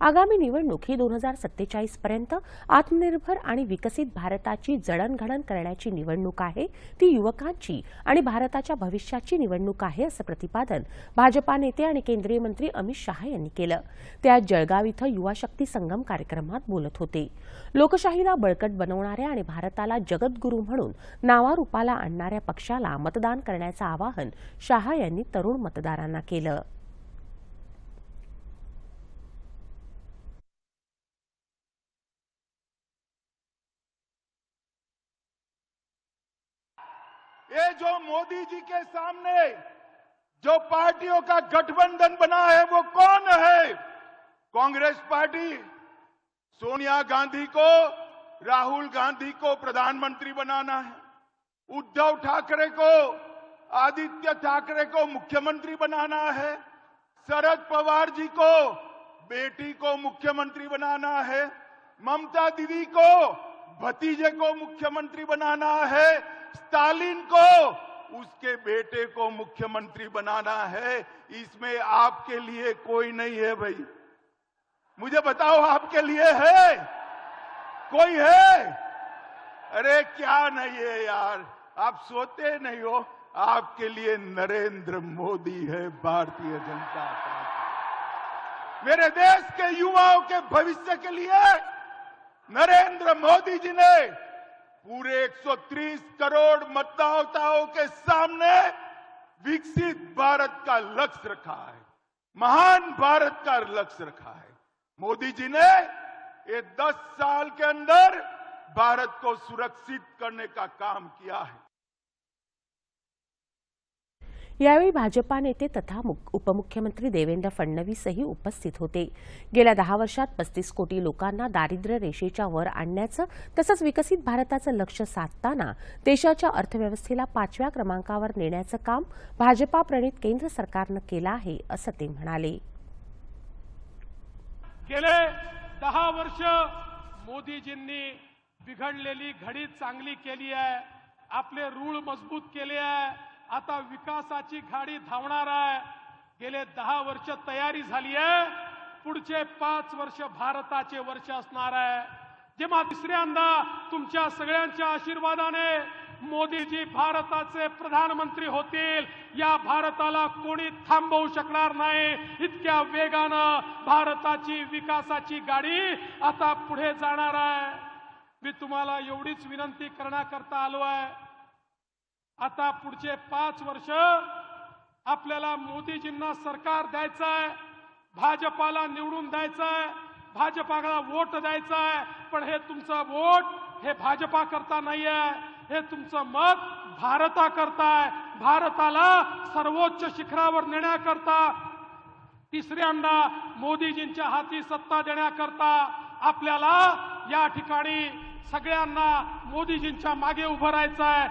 आगामी निवडणूक ही दोन हजार सत्तेचाळीस पर्यंत आत्मनिर्भर आणि विकसित भारताची जडणघडण करण्याची निवडणूक आहे. ती युवकांची आणि भारताच्या भविष्याची निवडणूक आहे असं प्रतिपादन भाजपा नेते आणि केंद्रीय मंत्री अमित शहा यांनी केलं. ते आज जळगाव इथं युवा शक्ती संगम कार्यक्रमात बोलत होते. लोकशाहीला बळकट बनवणाऱ्या आणि भारताला जगद्गुरू म्हणून नावारूपाला आणणाऱ्या पक्षाला मतदान करण्याचं आवाहन शहा यांनी तरुण मतदारांना केलं. ये जो मोदी जी के सामने जो पार्टियों का गठबंधन बना है, वो कौन है? कांग्रेस पार्टी सोनिया गांधी को, राहुल गांधी को प्रधानमंत्री बनाना है। उद्धव ठाकरे को, आदित्य ठाकरे को मुख्यमंत्री बनाना है। शरद पवार जी को, बेटी को मुख्यमंत्री बनाना है। ममता दीदी को, भतीजे को मुख्यमंत्री बनाना है। स्टालिन को, उसके बेटे को मुख्यमंत्री बनाना है, इसमें आपके लिए कोई नहीं है भाई। मुझे बताओ आपके लिए है? कोई है? अरे क्या नहीं है यार, आप सोते नहीं हो। आपके लिए नरेंद्र मोदी है भारतीय जनता पार्टी। मेरे देश के युवाओं के भविष्य के लिए नरेंद्र मोदी जी ने पूरे 130 करोड़ मतदाताओं के सामने विकसित भारत का लक्ष्य रखा है। महान भारत का लक्ष्य रखा है। मोदी जी ने ये 10 साल के अंदर भारत को सुरक्षित करने का काम किया है। यावेळी भाजपा नेते तथा उपमुख्यमंत्री देवेंद्र फडणवीसही उपस्थित होते. गेल्या दहा वर्षात पस्तीस कोटी लोकांना दारिद्र्य रेषेच्या वर आणण्याचं तसंच विकसित भारताचं लक्ष साधताना देशाच्या अर्थव्यवस्थेला पाचव्या क्रमांकावर नेण्याचं काम भाजपा प्रणित केंद्र सरकारनं केलं आहे असं ते म्हणाले. गेले दहा वर्ष मोदीजींनी बिघडलेली घडी चांगली केली आहे. आपले रूळ मजबूत केले आहे. आता विकासाची गाडी धावणार आहे. गेले दहा वर्ष तयारी झाली आहे. पुढचे पाच वर्ष भारताचे वर्ष असणार आहे. जेव्हा तिसऱ्यांदा तुमच्या सगळ्यांच्या आशीर्वादाने मोदीजी भारताचे प्रधानमंत्री होतील या भारताला कोणी थांबवू शकणार नाही. इतक्या वेगानं भारताची विकासाची गाडी आता पुढे जाणार आहे. मी तुम्हाला एवढीच विनंती करण्याकरता आलो आहे. आता पुढचे पाच वर्ष आपल्याला मोदीजींना सरकार द्यायचं आहे भाजपाला निवडून द्यायचं आहे भाजपाला वोट द्यायचं आहे पण हे तुमचं वोट हे भाजपा करता नाही आहे हे तुमचं मत भारता करताय. भारताला सर्वोच्च शिखरावर नेण्याकरता तिसऱ्यांदा मोदीजींच्या हाती सत्ता देण्याकरता आपल्याला या ठिकाणी सगळ्यांना मोदीजींच्या मागे उभं राहायचं आहे